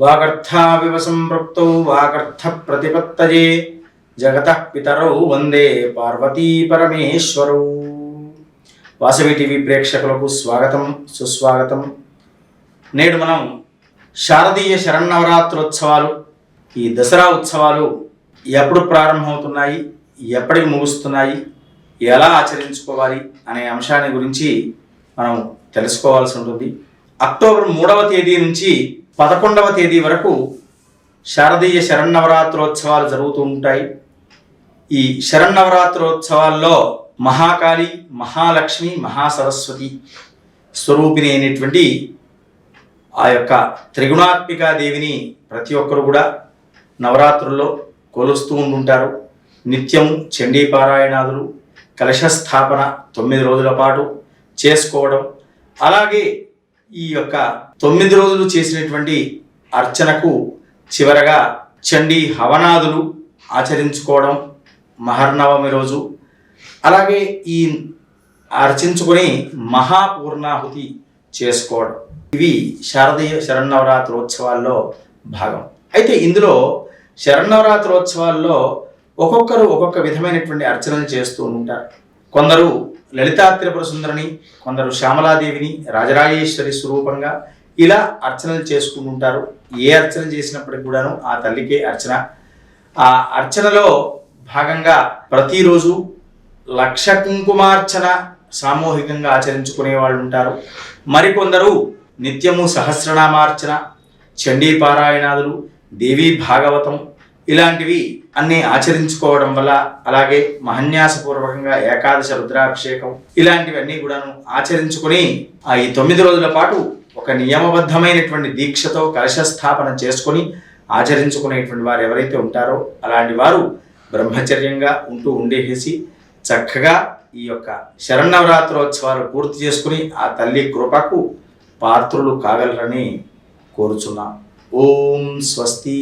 వాకర్థావివ సంపృక్తౌ వాగర్థ ప్రతిపత్తయే జగత పితరౌ వందే పార్వతీ పరమేశ్వరౌ. వాసవి టీవీ ప్రేక్షకులకు స్వాగతం సుస్వాగతం. నేడు మనం శారదీయ శరన్నవరాత్రోత్సవాలు ఈ దసరా ఉత్సవాలు ఎప్పుడు ప్రారంభమవుతున్నాయి ఎప్పటికి ముగుస్తున్నాయి ఎలా ఆచరించుకోవాలి అనే అంశాన్ని గురించి మనం తెలుసుకోవాల్సి ఉంటుంది. అక్టోబర్ మూడవ తేదీ నుంచి పదకొండవ తేదీ వరకు శారదీయ శరన్నవరాత్రోత్సవాలు జరుగుతూ ఉంటాయి. ఈ శరన్నవరాత్రోత్సవాల్లో మహాకాళి మహాలక్ష్మి మహాసరస్వతి స్వరూపిణి అయినటువంటి ఆ యొక్క త్రిగుణాత్మికా దేవిని ప్రతి ఒక్కరు కూడా నవరాత్రుల్లో కొలుస్తూ ఉంటుంటారు నిత్యం చండీ పారాయణాదులు కలశ స్థాపన తొమ్మిది రోజుల పాటు చేసుకోవడం. అలాగే ఈ యొక్క తొమ్మిది రోజులు చేసినటువంటి అర్చనకు చివరగా చండీ హవనాదులు ఆచరించుకోవడం మహర్నవమి రోజు. అలాగే ఈ అర్చించుకొని మహాపూర్ణాహుతి చేసుకోవడం. ఇవి శారదీయ శరన్నవరాత్రోత్సవాల్లో భాగం. అయితే ఇందులో శరన్నవరాత్రోత్సవాల్లో ఒక్కొక్కరు ఒక్కొక్క విధమైనటువంటి అర్చనలు చేస్తూ ఉంటారు. కొందరు లలితా త్రిపుర సుందరిని కొందరు శ్యామలాదేవిని రాజరాజేశ్వరి స్వరూపంగా ఇలా అర్చనలు చేసుకుంటుంటారు ఏ అర్చన చేసినప్పటికి కూడాను ఆ తల్లికే అర్చన. ఆ అర్చనలో భాగంగా ప్రతిరోజు లక్ష కుంకుమార్చన సామూహికంగా ఆచరించుకునే వాళ్ళు ఉంటారు. మరికొందరు నిత్యము సహస్రనామార్చన చండీ పారాయణాదులు దేవీ భాగవతం ఇలాంటివి అన్నీ ఆచరించుకోవడం వల్ల అలాగే మహన్యాసపూర్వకంగా ఏకాదశ రుద్రాభిషేకం ఇలాంటివన్నీ కూడాను ఆచరించుకుని ఆ ఈ తొమ్మిది రోజుల పాటు ఒక నియమబద్ధమైనటువంటి దీక్షతో కలశ స్థాపన చేసుకొని ఆచరించుకునేటువంటి వారు ఎవరైతే ఉంటారో అలాంటి వారు బ్రహ్మచర్యంగా ఉంటూ ఉండేసి చక్కగా ఈ యొక్క శరణవరాత్రోత్సవాలు పూర్తి చేసుకుని ఆ తల్లి కృపకు పాత్రులు కాగలరని కోరుచున్నాం. ఓం స్వస్తి.